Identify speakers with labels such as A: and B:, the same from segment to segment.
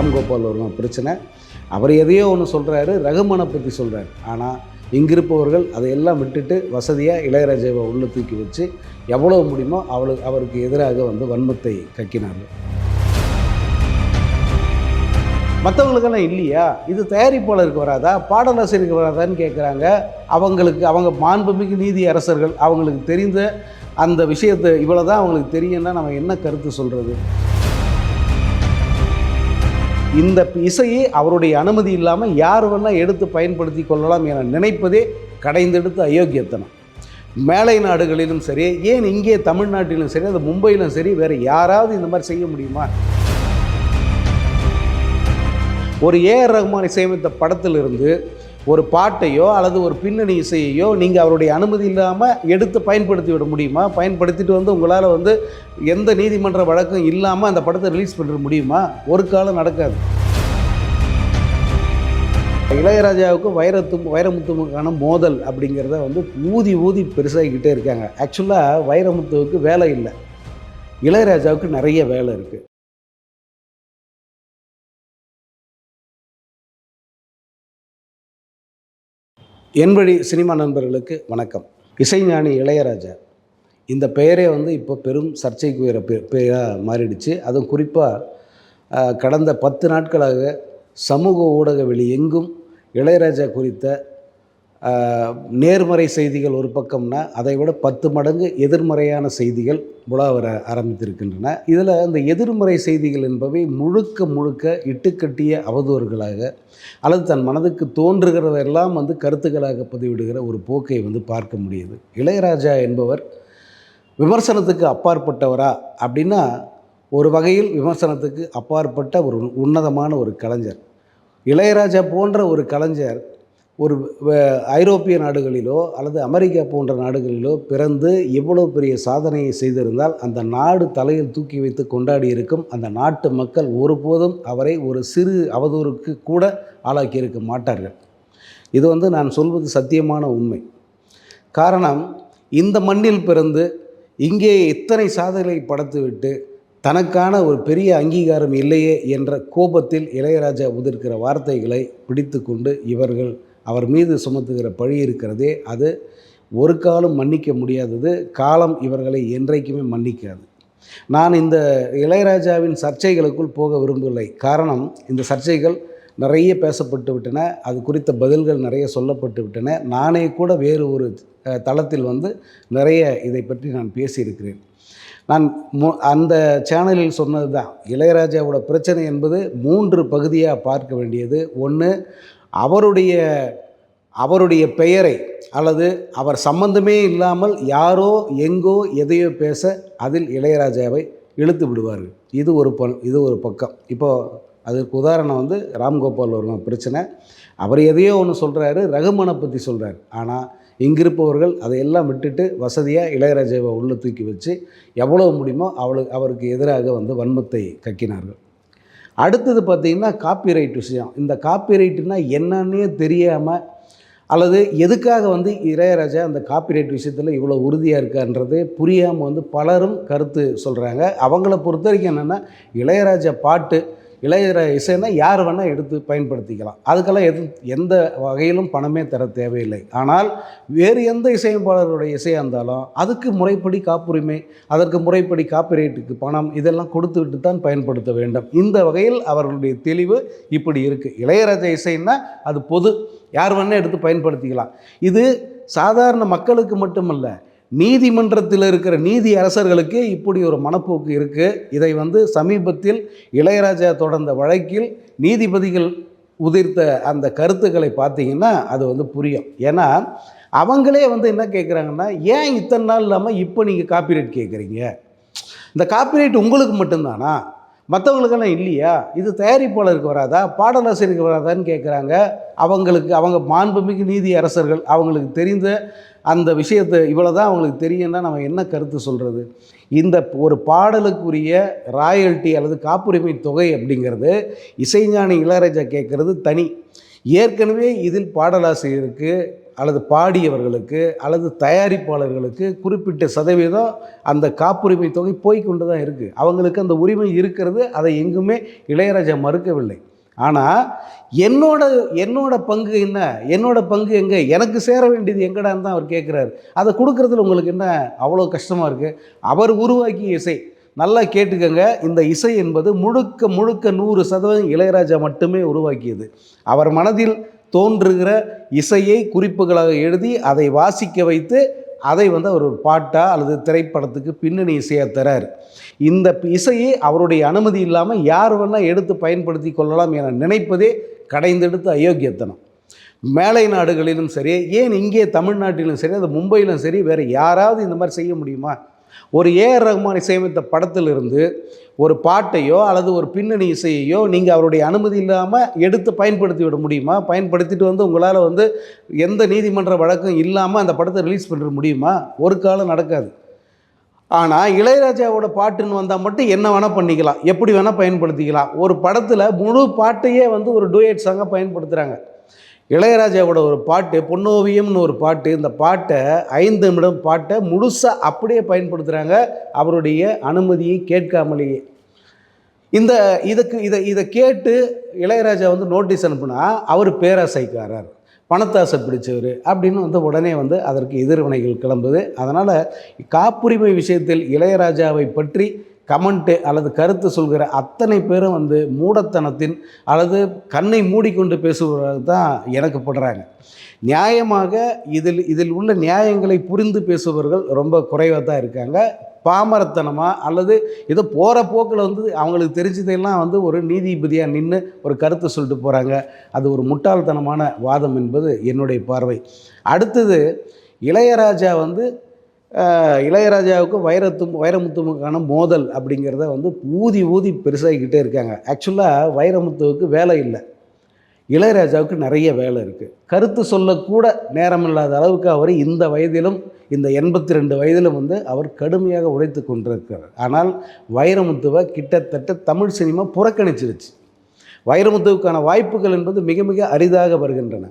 A: ராம்கோபால் வர்மா பிரச்சனை. அவர் எதையோ ஒன்று சொல்கிறாரு ரகுமானை பற்றி சொல்கிறாரு ஆனால் இங்கிருப்பவர்கள் அதையெல்லாம் விட்டுட்டு வசதியாக இளையராஜாவை உள்ள தூக்கி வச்சு எவ்வளோ முடியுமோ அவளுக்கு அவருக்கு எதிராக வந்து வன்மத்தை கக்கினார்கள். மற்றவங்களுக்கெல்லாம் இல்லையா? இது தயாரிப்பாளருக்கு வராதா? பாடலாசிரியருக்கு வராதான்னு கேட்குறாங்க அவங்களுக்கு அவங்க மாண்புமிகு நீதி அரசர்கள் அவங்களுக்கு தெரிந்த அந்த விஷயத்தை இவ்வளோ தான் அவங்களுக்கு தெரியும்னா நம்ம என்ன கருத்து சொல்கிறது இந்த இசையை அவருடைய அனுமதி இல்லாமல் யார் வேணால் எடுத்து பயன்படுத்தி கொள்ளலாம் என நினைப்பதே கடைந்தெடுத்து அயோக்கியத்தனம். மேலை நாடுகளிலும் சரி ஏன் இங்கே தமிழ்நாட்டிலும் சரி அது மும்பையிலும் சரி வேறு யாராவது இந்த மாதிரி செய்ய முடியுமா? ஒரு ஏஆர் ரஹ்மான் இசையமைத்த படத்திலிருந்து ஒரு பாட்டையோ அல்லது ஒரு பின்னணி இசையையோ நீங்கள் அவருடைய அனுமதி இல்லாமல் எடுத்து பயன்படுத்தி விட முடியுமா? பயன்படுத்திட்டு வந்து உங்களால் வந்து எந்த நீதிமன்ற வழக்கும் இல்லாமல் அந்த படத்தை ரிலீஸ் பண்ணிட முடியுமா? ஒரு காலம் நடக்காது. இளையராஜாவுக்கும் வைரத்தும் வைரமுத்துவுக்கான மோதல் அப்படிங்கிறத வந்து ஊதி ஊதி பெருசாகிக்கிட்டே இருக்காங்க. ஆக்சுவலாக வைரமுத்துவுக்கு வேலை இல்லை. இளையராஜாவுக்கு நிறைய வேலை இருக்குது என் வழி சினிமா நண்பர்களுக்கு வணக்கம். இசைஞானி இளையராஜா. இந்த பெயரே வந்து இப்போ பெரும் சர்ச்சைக்கு உயர பெ பெயராக மாறிடுச்சு. அதுவும் குறிப்பாக கடந்த பத்து நாட்களாக சமூக ஊடக வெளி எங்கும் இளையராஜா குறித்த நேர்மறை செய்திகள் ஒரு பக்கம்னா அதை விட பத்து மடங்கு எதிர்மறையான செய்திகள் உலா வர ஆரம்பித்திருக்கின்றன. இதில் இந்த எதிர்மறை செய்திகள் என்பவை முழுக்க முழுக்க இட்டுக்கட்டிய அவதூறுகளாக அல்லது தன் மனதுக்கு தோன்றுகிறதெல்லாம் வந்து கருத்துக்களாக பதிவிடுகிற ஒரு போக்கை வந்து பார்க்க முடியுது. இளையராஜா என்பவர் விமர்சனத்துக்கு அப்பாற்பட்டவரா அப்படின்னா ஒரு வகையில் விமர்சனத்துக்கு அப்பாற்பட்ட ஒரு உன்னதமான ஒரு கலைஞர். இளையராஜா போன்ற ஒரு கலைஞர் ஒரு ஐரோப்பிய நாடுகளிலோ அல்லது அமெரிக்கா போன்ற நாடுகளிலோ பிறந்து எவ்வளோ பெரிய சாதனையை செய்திருந்தால் அந்த நாடு தலையில் தூக்கி வைத்து கொண்டாடி இருக்கும் அந்த நாட்டு மக்கள் ஒருபோதும் அவரை ஒரு சிறு அவதூறுக்கு கூட ஆளாக்கியிருக்க மாட்டார்கள். இது வந்து நான் சொல்வது சத்தியமான உண்மை. காரணம் இந்த மண்ணில் பிறந்து இங்கே இத்தனை சாதனைகளை படைத்துவிட்டு தனக்கான ஒரு பெரிய அங்கீகாரம் இல்லையே என்ற கோபத்தில் இளையராஜா உதிர்க்கிற வார்த்தைகளை பிடித்து கொண்டு இவர்கள் அவர் மீது சுமத்துகிற பழி இருக்கிறதே அது ஒரு காலம் மன்னிக்க முடியாதது காலம் இவர்களை என்றைக்குமே மன்னிக்காது. நான் இந்த இளையராஜாவின் சர்ச்சைகளுக்குள் போக விரும்பவில்லை. காரணம் இந்த சர்ச்சைகள் நிறைய பேசப்பட்டு விட்டன அது குறித்த பதில்கள் நிறைய சொல்லப்பட்டு விட்டன. நானே கூட வேறு ஒரு தளத்தில் வந்து நிறைய இதை பற்றி நான் பேசியிருக்கிறேன். நான் மு அந்த சேனலில் சொன்னது தான் இளையராஜாவோட பிரச்சனை என்பது மூன்று பகுதியாக பார்க்க வேண்டியது. ஒன்று அவருடைய அவருடைய பெயரை அல்லது அவர் சம்பந்தமே இல்லாமல் யாரோ எங்கோ எதையோ பேச அதில் இளையராஜாவை இழுத்து விடுவார்கள். இது ஒரு ப இது ஒரு பக்கம். இப்போது அதுக்கு உதாரணம் வந்து ராம்கோபால் ஒரு பிரச்சனை. அவர் எதையோ ஒன்று சொல்கிறாரு ரகுமனை பற்றி சொல்கிறார் ஆனால் இங்கிருப்பவர்கள் அதையெல்லாம் விட்டுட்டு வசதியாக இளையராஜாவை உள்ள தூக்கி வச்சு எவ்வளோ முடியுமோ அவளுக்கு அவருக்கு எதிராக வந்து வன்மத்தை கக்கினார்கள். அடுத்தது பார்த்திங்கன்னா காப்பிரைட் விஷயம். இந்த காப்பிரைட்டுனா என்னன்னே தெரியாமல் அல்லது எதுக்காக வந்து இளையராஜா அந்த காப்பிரைட் விஷயத்தில் இவ்வளோ உறுதியாக இருக்கான்றது புரியாமல் வந்து பலரும் கருத்து சொல்கிறாங்க அவங்கள பொறுத்த வரைக்கும் என்னென்னா இளையராஜா பாட்டு இளையர இசைன்னா யார் வேணால் எடுத்து பயன்படுத்திக்கலாம். அதுக்கெல்லாம் எது எந்த வகையிலும் பணமே தர தேவையில்லை. ஆனால் வேறு எந்த இசையமைப்பாளருடைய இசையாக இருந்தாலும் அதுக்கு முறைப்படி காப்புரிமை அதற்கு முறைப்படி காப்பிரைட்டுக்கு பணம் இதெல்லாம் கொடுத்துவிட்டு தான் பயன்படுத்த வேண்டும். இந்த வகையில் அவர்களுடைய தெளிவு இப்படி இருக்குது இளையராஜா இசைன்னா அது பொது. யார் வேணால் எடுத்து பயன்படுத்திக்கலாம். இது சாதாரண மக்களுக்கு மட்டுமல்ல நீதிமன்றத்தில் இருக்கிற நீதி அரசர்களுக்கே இப்படி ஒரு மனப்போக்கு இருக்குது இதை வந்து சமீபத்தில் இளையராஜா தொடர்ந்த வழக்கில் நீதிபதிகள் உதிர்த்த அந்த கருத்துக்களை பார்த்தீங்கன்னா அது வந்து புரியும். ஏன்னா அவங்களே வந்து என்ன கேட்குறாங்கன்னா ஏன் இத்தனை நாள் இல்லாமல் இப்போ நீங்கள் காப்பிரைட் கேட்குறீங்க இந்த காப்பிரைட் உங்களுக்கு மட்டும்தானா? மற்றவங்களுக்கெல்லாம் இல்லையா? இது தயாரிப்பாளருக்கு வராதா? பாடலாசிரியருக்கு வராதான்னு கேட்குறாங்க அவங்களுக்கு அவங்க மாண்புமிகு நீதி அரசர்கள் அவங்களுக்கு தெரிந்த அந்த விஷயத்தை இவ்வளோ தான் அவங்களுக்கு தெரியும்னா நம்ம என்ன கருத்து சொல்கிறது இந்த ஒரு பாடலுக்குரிய ராயல்ட்டி அல்லது காப்புரிமை தொகை அப்படிங்கிறது இசைஞானி இளையராஜா கேட்குறது தனி. ஏற்கனவே இதில் பாடலாசிரியருக்கு அல்லது பாடியவர்களுக்கு அல்லது தயாரிப்பாளர்களுக்கு குறிப்பிட்ட சதவீதம் அந்த காப்புரிமை தொகை போய்கொண்டு தான் இருக்குது அவங்களுக்கு அந்த உரிமை இருக்கிறது அதை எங்குமே இளையராஜா மறுக்கவில்லை. ஆனால் என்னோட என்னோட பங்கு என்ன? என்னோட பங்கு எங்கே? எனக்கு சேர வேண்டியது எங்கடான்னு தான் அவர் கேட்குறாரு. அதை கொடுக்குறதுல உங்களுக்கு என்ன அவ்வளோ கஷ்டமாக இருக்குது அவர் உருவாக்கிய இசை. நல்லா கேட்டுக்கங்க. இந்த இசை என்பது முழுக்க முழுக்க நூறு சதவீதம் இளையராஜா மட்டுமே உருவாக்கியது. அவர் மனதில் தோன்றுகிற இசையை குறிப்புகளாக எழுதி அதை வாசிக்க வைத்து அதை வந்து அவர் ஒரு பாட்டா அல்லது திரைப்படத்துக்கு பின்னணி இசையாக தரார். இந்த இசையை அவருடைய அனுமதி இல்லாமல் யார் வேணால் எடுத்து பயன்படுத்தி கொள்ளலாம் என நினைப்பதே கடைந்தெடுத்த அயோக்கியத்தனம். மேலை நாடுகளிலும் சரி ஏன் இங்கே தமிழ்நாட்டிலும் சரி அது மும்பையிலும் சரி வேறு யாராவது இந்த மாதிரி செய்ய முடியுமா? ஒரு ஏஆர் ரஹ்மான் இசையமைத்த படத்திலிருந்து ஒரு பாட்டையோ அல்லது ஒரு பின்னணி இசையையோ நீங்கள் அவருடைய அனுமதி இல்லாமல் எடுத்து பயன்படுத்தி விட முடியுமா? பயன்படுத்திட்டு வந்து உங்களால் வந்து எந்த நீதிமன்ற வழக்கம் இல்லாமல் அந்த படத்தை ரிலீஸ் பண்ணிட முடியுமா? ஒரு காலம் நடக்காது. ஆனால் இளையராஜாவோட பாட்டுன்னு வந்தால் மட்டும் என்ன வேணால் பண்ணிக்கலாம். எப்படி வேணால் பயன்படுத்திக்கலாம். ஒரு படத்தில் முழு பாட்டையே வந்து ஒரு டூயட் சாங்காக பயன்படுத்துகிறாங்க இளையராஜாவோட ஒரு பாட்டு பொன்னோவியம்னு ஒரு பாட்டு இந்த பாட்டை ஐந்து நிமிடம் பாட்டை முழுசாக அப்படியே பயன்படுத்துகிறாங்க அவருடைய அனுமதியை கேட்காமலேயே. இந்த இதுக்கு இதை இதை கேட்டு இளையராஜா வந்து நோட்டீஸ் அனுப்புனா அவர் பேராசைக்காரர். பணத்தாசை பிடிச்சவர் அப்படின்னு வந்து உடனே வந்து அதற்கு எதிர்வினைகள் கிளம்புது. அதனால் காப்புரிமை விஷயத்தில் இளையராஜாவை பற்றி கமெண்ட்டு அல்லது கருத்து சொல்கிற அத்தனை பேரும் வந்து மூடத்தனத்தின் அல்லது கண்ணை மூடிக்கொண்டு பேசுபவர்கள் தான் எனக்கு படுறாங்க. நியாயமாக இதில் இதில் உள்ள நியாயங்களை புரிந்து பேசுபவர்கள் ரொம்ப குறைவாக தான் இருக்காங்க. பாமரத்தனமாக அல்லது ஏதோ போகிற போக்கில் வந்து அவங்களுக்கு தெரிஞ்சதெல்லாம் வந்து ஒரு நீதிபதியாக நின்று ஒரு கருத்து சொல்லிட்டு போகிறாங்க அது ஒரு முட்டாள்தனமான வாதம் என்பது என்னுடைய பார்வை. அடுத்தது இளையராஜா வந்து இளையராஜாவுக்கும் வைரத்தும் வைரமுத்துவுக்கான மோதல் அப்படிங்கிறத வந்து ஊதி ஊதி பெருசாகிக்கிட்டே இருக்காங்க. ஆக்சுவலாக வைரமுத்துவுக்கு வேலை இல்லை. இளையராஜாவுக்கு நிறைய வேலை இருக்குது கருத்து சொல்லக்கூட நேரமில்லாத அளவுக்கு அவர் இந்த வயதிலும் இந்த எண்பத்தி ரெண்டு வயதிலும் வந்து அவர் கடுமையாக உழைத்து கொண்டிருக்கிறார். ஆனால் வைரமுத்துவை கிட்டத்தட்ட தமிழ் சினிமா புறக்கணிச்சிருச்சு. வைரமுத்துவுக்கான வாய்ப்புகள் என்பது மிக மிக அரிதாக வருகின்றன.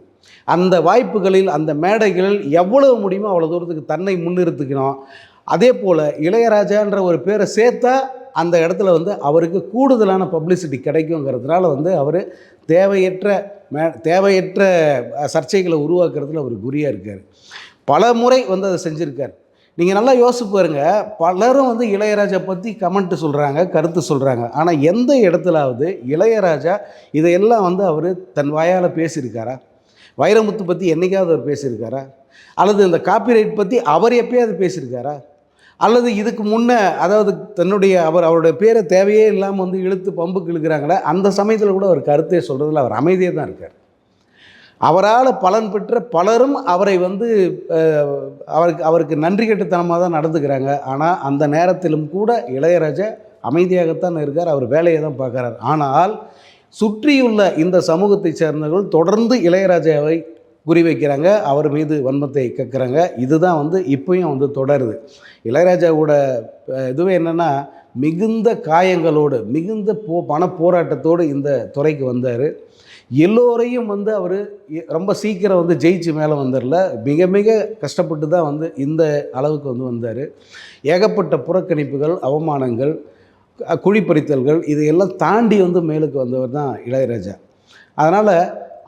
A: அந்த வாய்ப்புகளில் அந்த மேடைகளில் எவ்வளவு முடியுமோ அவ்வளோ தூரத்துக்கு தன்னை முன்னிறுத்திக்கணும் அதே போல் இளையராஜான்ற ஒரு பேரை சேர்த்தா அந்த இடத்துல வந்து அவருக்கு கூடுதலான பப்ளிசிட்டி கிடைக்குங்கிறதுனால வந்து அவர் தேவையற்ற மே தேவையற்ற சர்ச்சைகளை உருவாக்குறதுல அவர் குறியாக இருக்கார். பல முறை வந்து அதை செஞ்சுருக்கார். நீங்கள் நல்லா யோசிச்சு பாருங்க பலரும் வந்து இளையராஜா பற்றி கமெண்ட் சொல்கிறாங்க கருத்து சொல்கிறாங்க ஆனால் எந்த இடத்துலாவது இளையராஜா இதையெல்லாம் வந்து அவர் தன் வாயால் பேசியிருக்காரா? வைரமுத்து பற்றி என்றைக்காவது அவர் பேசியிருக்காரா? அல்லது இந்த காப்பிரைட் பற்றி அவர் எப்பயாவது பேசியிருக்காரா? அல்லது இதுக்கு முன்னே அதாவது தன்னுடைய அவர் அவருடைய பேரை தேவையே இல்லாமல் வந்து இழுத்து பம்புக்கு இழுக்கிறாங்களே அந்த சமயத்தில் கூட அவர் கருத்தே சொல்கிறதுல அவர் அமைதியாக தான் இருக்கார். அவரால் பலன் பெற்ற பலரும் அவரை வந்து அவருக்கு அவருக்கு நன்றி கெட்டுத்தனமாக தான் நடந்துக்கிறாங்க. ஆனால் அந்த நேரத்திலும் கூட இளையராஜா அமைதியாகத்தான் இருக்கார். அவர் வேலையை தான் பார்க்குறார். ஆனால் சுற்றியுள்ள இந்த சமூகத்தை சேர்ந்தவர்கள் தொடர்ந்து இளையராஜாவை குறிவைக்கிறாங்க அவர் மீது வன்மத்தை கேட்குறாங்க. இதுதான் வந்து இப்பயும் வந்து தொடருது. இளையராஜாவோட இதுவே என்னென்னா மிகுந்த காயங்களோடு மிகுந்த போ பண போராட்டத்தோடு இந்த துறைக்கு வந்தார். எல்லோரையும் வந்து அவர் ரொம்ப சீக்கிரம் வந்து ஜெயிச்சு மேலே வந்துடல. மிக மிக கஷ்டப்பட்டு தான் வந்து இந்த அளவுக்கு வந்து வந்தார். ஏகப்பட்ட புறக்கணிப்புகள் அவமானங்கள் குழிப்பறித்தல்கள் இதையெல்லாம் தாண்டி வந்து மேலுக்கு வந்தவர் தான் இளையராஜா. அதனால்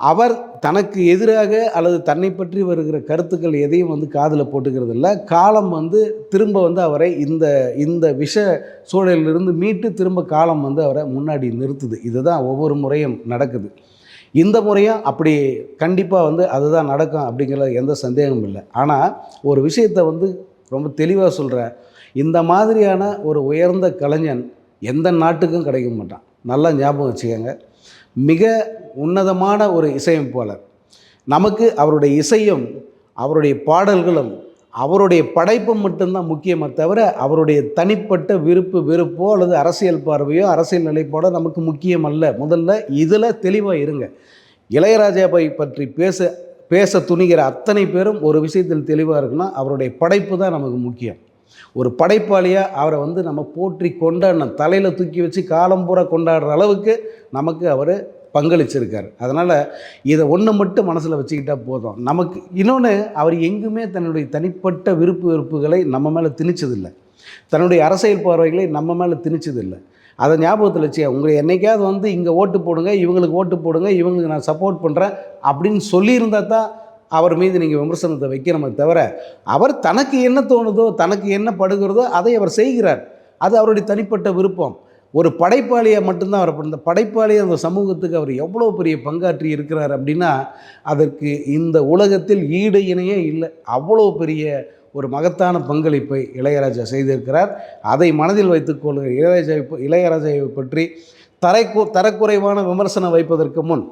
A: அவர் தனக்கு எதிராக அல்லது தன்னை பற்றி வருகிற கருத்துக்கள் எதையும் வந்து காதில் போட்டுக்கிறது இல்லை காலம் வந்து திரும்ப வந்து அவரை இந்த இந்த விஷ சூழலிலிருந்து மீட்டு திரும்ப காலம் வந்து அவரை முன்னாடி நிறுத்துது. இதுதான் ஒவ்வொரு முறையும் நடக்குது. இந்த முறையும் அப்படி கண்டிப்பாக வந்து அதுதான் நடக்கும் அப்படிங்கிறது எந்த சந்தேகமும் இல்லை. ஆனால் ஒரு விஷயத்தை வந்து ரொம்ப தெளிவாக சொல்கிறேன் இந்த மாதிரியான ஒரு உயர்ந்த கலைஞன் எந்த நாட்டுக்கும் கிடைக்க மாட்டான். நல்லா ஞாபகம் வச்சுக்கோங்க. மிக உன்னதமான ஒரு இசையமைப்பாளர். நமக்கு அவருடைய இசையும் அவருடைய பாடல்களும் அவருடைய படைப்பும் மட்டும்தான் முக்கியமே தவிர அவருடைய தனிப்பட்ட விருப்பு வெறுப்போ அல்லது அரசியல் பார்வையோ அரசியல் நிலைப்பாடோ நமக்கு முக்கியம் அல்ல. முதல்ல இதில் தெளிவாக இருங்க. இளையராஜாவை பற்றி பேச பேச துணிகிற அத்தனை பேரும் ஒரு விஷயத்தில் தெளிவாக இருக்குன்னா அவருடைய படைப்பு தான் நமக்கு முக்கியம். ஒரு படைப்பாளியாக அவரை வந்து நம்ம போற்றி கொண்டாடணும் தலையில் தூக்கி வச்சு காலம் பூரா கொண்டாடுற அளவுக்கு நமக்கு அவர் பங்களிச்சிருக்கார். அதனால் இதை ஒன்று மட்டும் மனசில் வச்சுக்கிட்டா போதும். நமக்கு இன்னொன்று அவர் எங்குமே தன்னுடைய தனிப்பட்ட விருப்பு வெறுப்புகளை நம்ம மேலே திணிச்சதில்லை. தன்னுடைய அரசியல் பார்வைகளை நம்ம மேலே திணிச்சதில்லை. அதை ஞாபகத்தில் வச்சு உங்களை என்றைக்காவது வந்து இங்கே ஓட்டு போடுங்க இவங்களுக்கு ஓட்டு போடுங்க இவங்களுக்கு நான் சப்போர்ட் பண்ணுறேன் அப்படின்னு சொல்லியிருந்தா தான் அவர் மீது நீங்கள் விமர்சனத்தை வைக்கணுமே தவிர அவர் தனக்கு என்ன தோணுதோ தனக்கு என்ன படுகிறதோ அதை அவர் செய்கிறார். அது அவருடைய தனிப்பட்ட விருப்பம். ஒரு படைப்பாளியை மட்டும்தான் அவர் இந்த படைப்பாளி அந்த சமூகத்துக்கு அவர் எவ்வளோ பெரிய பங்காற்றி இருக்கிறார் அப்படின்னா அதற்கு இந்த உலகத்தில் ஈடு இணையே இல்லை. அவ்வளோ பெரிய ஒரு மகத்தான பங்களிப்பை இளையராஜா செய்திருக்கிறார். அதை மனதில் வைத்துக்கொள்கிற இளையராஜா இளையராஜாவை பற்றி தரைக்கு தரக்குறைவான விமர்சனம் வைப்பதற்கு முன்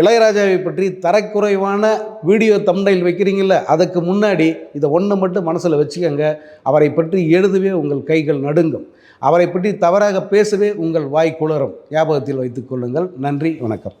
A: இளையராஜாவை பற்றி தரக்குறைவான வீடியோ தம்டைல் வைக்கிறீங்கள அதுக்கு முன்னாடி இதை ஒன்று மட்டும் மனசில் வச்சுக்கோங்க. அவரை பற்றி எழுதவே உங்கள் கைகள் நடுங்கும். அவரை பற்றி தவறாக பேசவே உங்கள் வாய் குளரும். ஞாபகத்தில் வைத்துக்கொள்ளுங்கள் நன்றி வணக்கம்.